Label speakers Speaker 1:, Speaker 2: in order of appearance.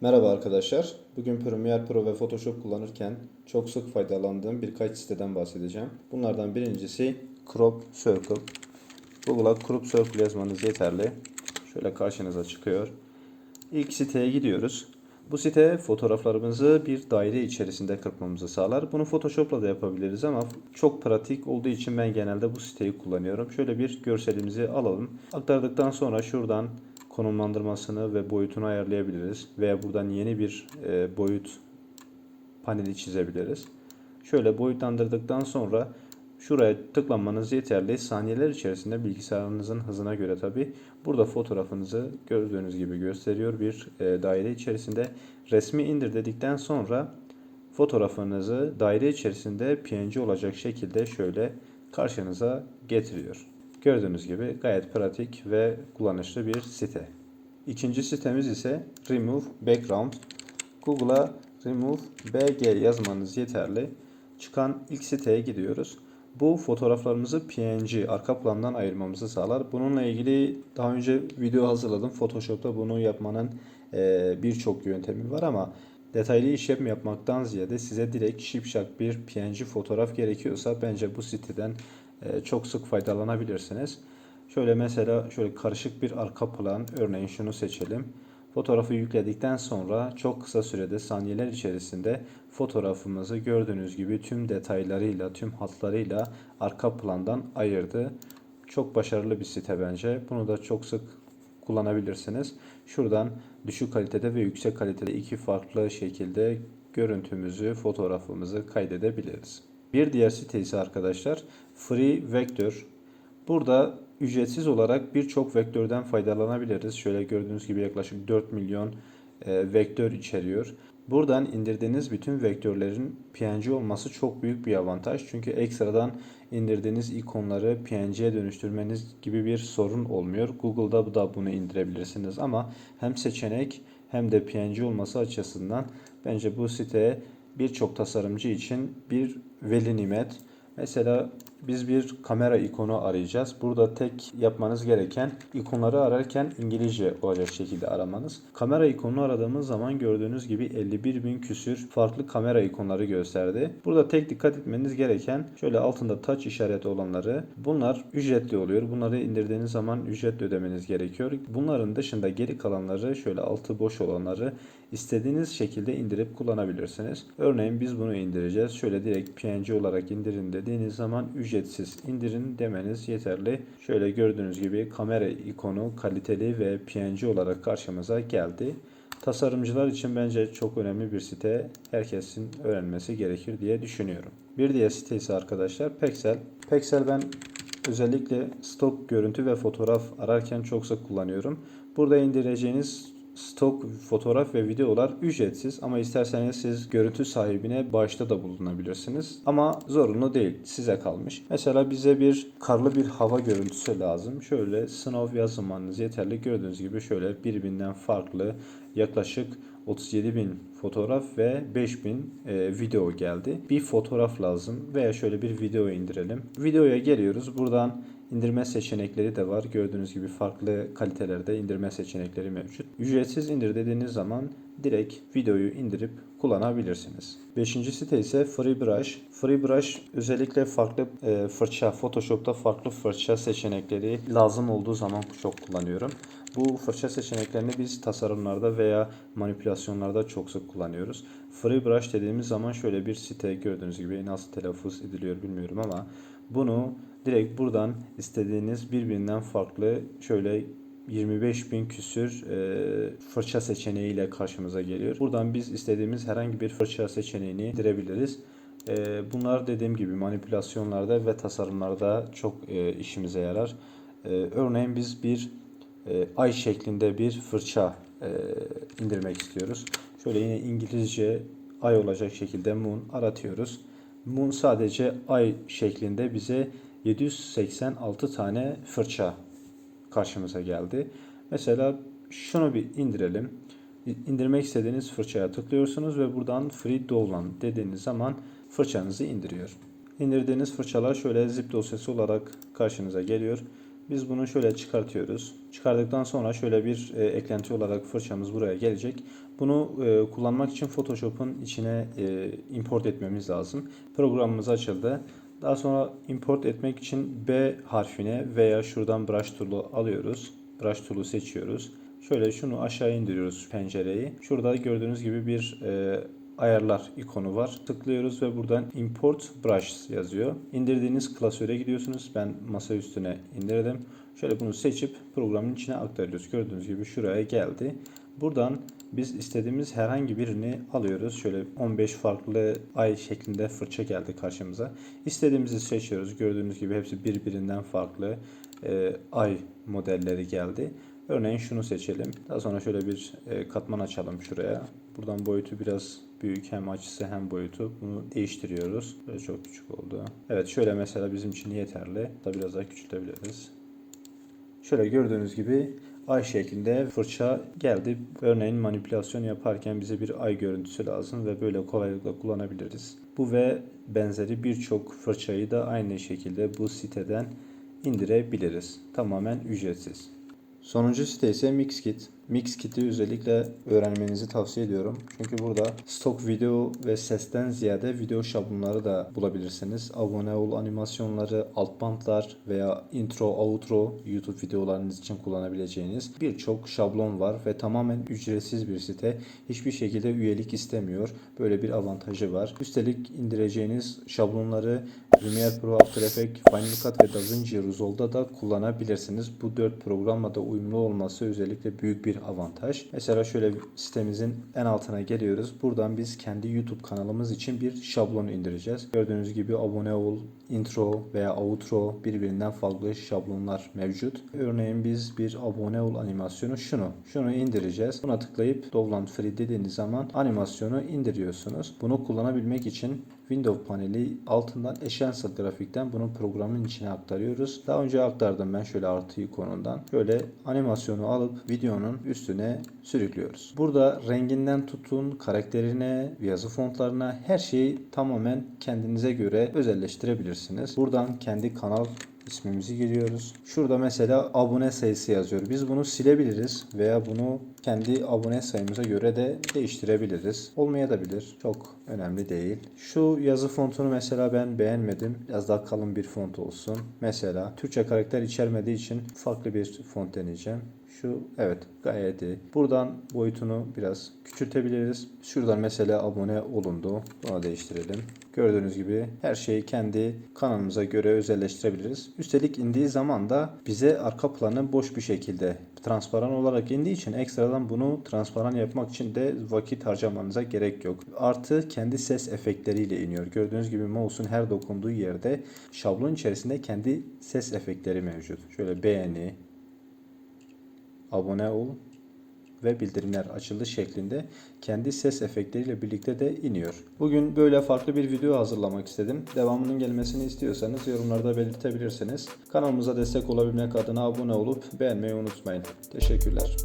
Speaker 1: Merhaba arkadaşlar. Bugün Premiere Pro ve Photoshop kullanırken çok sık faydalandığım birkaç siteden bahsedeceğim. Bunlardan birincisi Crop Circle. Google'a Crop Circle yazmanız yeterli. Şöyle karşınıza çıkıyor. İlk siteye gidiyoruz. Bu site fotoğraflarımızı bir daire içerisinde kırpmamızı sağlar. Bunu Photoshop'la da yapabiliriz ama çok pratik olduğu için ben genelde bu siteyi kullanıyorum. Şöyle bir görselimizi alalım. Aktardıktan sonra şuradan konumlandırmasını ve boyutunu ayarlayabiliriz. Veya buradan yeni bir e, boyut paneli çizebiliriz. Şöyle boyutlandırdıktan sonra şuraya tıklamanız yeterli. Saniyeler içerisinde bilgisayarınızın hızına göre tabi burada fotoğrafınızı gördüğünüz gibi gösteriyor. Bir e, daire içerisinde resmi indir dedikten sonra fotoğrafınızı daire içerisinde PNG olacak şekilde şöyle karşınıza getiriyor. Gördüğünüz gibi gayet pratik ve kullanışlı bir site. İkinci sitemiz ise Remove Background. Google'a Remove BG yazmanız yeterli. Çıkan ilk siteye gidiyoruz. Bu fotoğraflarımızı PNG arka plandan ayırmamızı sağlar. Bununla ilgili daha önce video hazırladım. Photoshop'ta bunu yapmanın e, birçok yöntemi var ama detaylı işlem yapmaktan ziyade size direkt şipşak bir PNG fotoğraf gerekiyorsa bence bu siteden e, çok sık faydalanabilirsiniz. Şöyle mesela şöyle karışık bir arka plan örneğin şunu seçelim. Fotoğrafı yükledikten sonra çok kısa sürede saniyeler içerisinde fotoğrafımızı gördüğünüz gibi tüm detaylarıyla, tüm hatlarıyla arka plandan ayırdı. Çok başarılı bir site bence. Bunu da çok sık kullanabilirsiniz. Şuradan düşük kalitede ve yüksek kalitede iki farklı şekilde görüntümüzü, fotoğrafımızı kaydedebiliriz. Bir diğer site ise arkadaşlar Free Vector. Burada ücretsiz olarak birçok vektörden faydalanabiliriz. Şöyle gördüğünüz gibi yaklaşık 4 milyon e, vektör içeriyor. Buradan indirdiğiniz bütün vektörlerin PNG olması çok büyük bir avantaj. Çünkü ekstradan indirdiğiniz ikonları PNG'ye dönüştürmeniz gibi bir sorun olmuyor. Google'da da bunu indirebilirsiniz ama hem seçenek hem de PNG olması açısından bence bu site birçok tasarımcı için bir veli nimet. Mesela biz bir kamera ikonu arayacağız. Burada tek yapmanız gereken ikonları ararken İngilizce olacak şekilde aramanız. Kamera ikonunu aradığımız zaman gördüğünüz gibi 51 bin küsür farklı kamera ikonları gösterdi. Burada tek dikkat etmeniz gereken şöyle altında touch işareti olanları bunlar ücretli oluyor. Bunları indirdiğiniz zaman ücretli ödemeniz gerekiyor. Bunların dışında geri kalanları şöyle altı boş olanları istediğiniz şekilde indirip kullanabilirsiniz. Örneğin biz bunu indireceğiz. Şöyle direkt PNG olarak indirin dediğiniz zaman ücretsiz indirin demeniz yeterli. Şöyle gördüğünüz gibi kamera ikonu kaliteli ve PNG olarak karşımıza geldi. Tasarımcılar için bence çok önemli bir site. Herkesin öğrenmesi gerekir diye düşünüyorum. Bir diğer site ise arkadaşlar Pexel. Pexel ben özellikle stok görüntü ve fotoğraf ararken çok sık kullanıyorum. Burada indireceğiniz stok fotoğraf ve videolar ücretsiz ama isterseniz siz görüntü sahibine başta da bulunabilirsiniz. Ama zorunlu değil. Size kalmış. Mesela bize bir karlı bir hava görüntüsü lazım. Şöyle snow yazmanız yeterli. Gördüğünüz gibi şöyle birbirinden farklı yaklaşık 37 bin fotoğraf ve 5000 e, video geldi. Bir fotoğraf lazım veya şöyle bir video indirelim. Videoya geliyoruz. Buradan indirme seçenekleri de var. Gördüğünüz gibi farklı kalitelerde indirme seçenekleri mevcut. Ücretsiz indir dediğiniz zaman direkt videoyu indirip kullanabilirsiniz. Beşinci site ise FreeBrush. FreeBrush özellikle farklı e, fırça, Photoshop'ta farklı fırça seçenekleri lazım olduğu zaman çok kullanıyorum. Bu fırça seçeneklerini biz tasarımlarda veya manipülasyonlarda çok sık kullanıyoruz. FreeBrush dediğimiz zaman şöyle bir site gördüğünüz gibi nasıl telaffuz ediliyor bilmiyorum ama bunu direkt buradan istediğiniz birbirinden farklı şöyle 25 bin küsür e, fırça seçeneğiyle karşımıza geliyor. Buradan biz istediğimiz herhangi bir fırça seçeneğini indirebiliriz. E, bunlar dediğim gibi manipülasyonlarda ve tasarımlarda çok e, işimize yarar. E, örneğin biz bir ay şeklinde bir fırça e, indirmek istiyoruz. Şöyle yine İngilizce ay olacak şekilde moon aratıyoruz. Moon sadece ay şeklinde bize 786 tane fırça karşımıza geldi. Mesela şunu bir indirelim. İndirmek istediğiniz fırçaya tıklıyorsunuz ve buradan Free Download dediğiniz zaman fırçanızı indiriyor. İndirdiğiniz fırçalar şöyle zip dosyası olarak karşınıza geliyor. Biz bunu şöyle çıkartıyoruz. Çıkardıktan sonra şöyle bir e, eklenti olarak fırçamız buraya gelecek. Bunu e, kullanmak için Photoshop'un içine e, import etmemiz lazım. Programımız açıldı. Daha sonra import etmek için B harfine veya şuradan brush tool'u alıyoruz. Brush tool'u seçiyoruz. Şöyle şunu aşağı indiriyoruz pencereyi. Şurada gördüğünüz gibi bir e, ayarlar ikonu var. Tıklıyoruz ve buradan import brush yazıyor. İndirdiğiniz klasöre gidiyorsunuz. Ben masa üstüne indirdim. Şöyle bunu seçip programın içine aktarıyoruz. Gördüğünüz gibi şuraya geldi. Buradan biz istediğimiz herhangi birini alıyoruz. Şöyle 15 farklı ay şeklinde fırça geldi karşımıza. İstediğimizi seçiyoruz. Gördüğünüz gibi hepsi birbirinden farklı e, ay modelleri geldi. Örneğin şunu seçelim. Daha sonra şöyle bir e, katman açalım şuraya. Buradan boyutu biraz büyük hem açısı hem boyutu. Bunu değiştiriyoruz. Böyle çok küçük oldu. Evet şöyle mesela bizim için yeterli. Da biraz daha küçültebiliriz. Şöyle gördüğünüz gibi ay şeklinde fırça geldi. Örneğin manipülasyon yaparken bize bir ay görüntüsü lazım ve böyle kolaylıkla kullanabiliriz. Bu ve benzeri birçok fırçayı da aynı şekilde bu siteden indirebiliriz. Tamamen ücretsiz. Sonuncu site ise Mixkit. Mixkit'i özellikle öğrenmenizi tavsiye ediyorum. Çünkü burada stok video ve sesten ziyade video şablonları da bulabilirsiniz. Abone ol animasyonları, alt bantlar veya intro, outro YouTube videolarınız için kullanabileceğiniz birçok şablon var ve tamamen ücretsiz bir site. Hiçbir şekilde üyelik istemiyor. Böyle bir avantajı var. Üstelik indireceğiniz şablonları Premiere Pro, After Effects, Final Cut ve DaVinci Resolve'da da kullanabilirsiniz. Bu dört programla da uyumlu olması özellikle büyük bir avantaj. Mesela şöyle sitemizin en altına geliyoruz. Buradan biz kendi YouTube kanalımız için bir şablon indireceğiz. Gördüğünüz gibi abone ol, intro veya outro birbirinden farklı şablonlar mevcut. Örneğin biz bir abone ol animasyonu şunu. Şunu indireceğiz. Buna tıklayıp Download Free dediğiniz zaman animasyonu indiriyorsunuz. Bunu kullanabilmek için Windows paneli altından Essential grafikten bunu programın içine aktarıyoruz. Daha önce aktardım ben şöyle artı ikonundan. Şöyle animasyonu alıp videonun üstüne sürüklüyoruz. Burada renginden tutun, karakterine, yazı fontlarına her şeyi tamamen kendinize göre özelleştirebilirsiniz. Buradan kendi kanal ismimizi giriyoruz. Şurada mesela abone sayısı yazıyor. Biz bunu silebiliriz veya bunu kendi abone sayımıza göre de değiştirebiliriz. Olmayabilir. Çok önemli değil. Şu yazı fontunu mesela ben beğenmedim. Biraz daha kalın bir font olsun. Mesela Türkçe karakter içermediği için farklı bir font deneyeceğim. Şu evet gayet iyi. Buradan boyutunu biraz küçültebiliriz. Şuradan mesela abone olundu. Bunu değiştirelim. Gördüğünüz gibi her şeyi kendi kanalımıza göre özelleştirebiliriz. Üstelik indiği zaman da bize arka planı boş bir şekilde transparan olarak indiği için ekstradan bunu transparan yapmak için de vakit harcamanıza gerek yok. Artı kendi ses efektleriyle iniyor. Gördüğünüz gibi mouse'un her dokunduğu yerde şablon içerisinde kendi ses efektleri mevcut. Şöyle beğeni, abone ol ve bildirimler açıldı şeklinde kendi ses efektleriyle birlikte de iniyor. Bugün böyle farklı bir video hazırlamak istedim. Devamının gelmesini istiyorsanız yorumlarda belirtebilirsiniz. Kanalımıza destek olabilmek adına abone olup beğenmeyi unutmayın. Teşekkürler.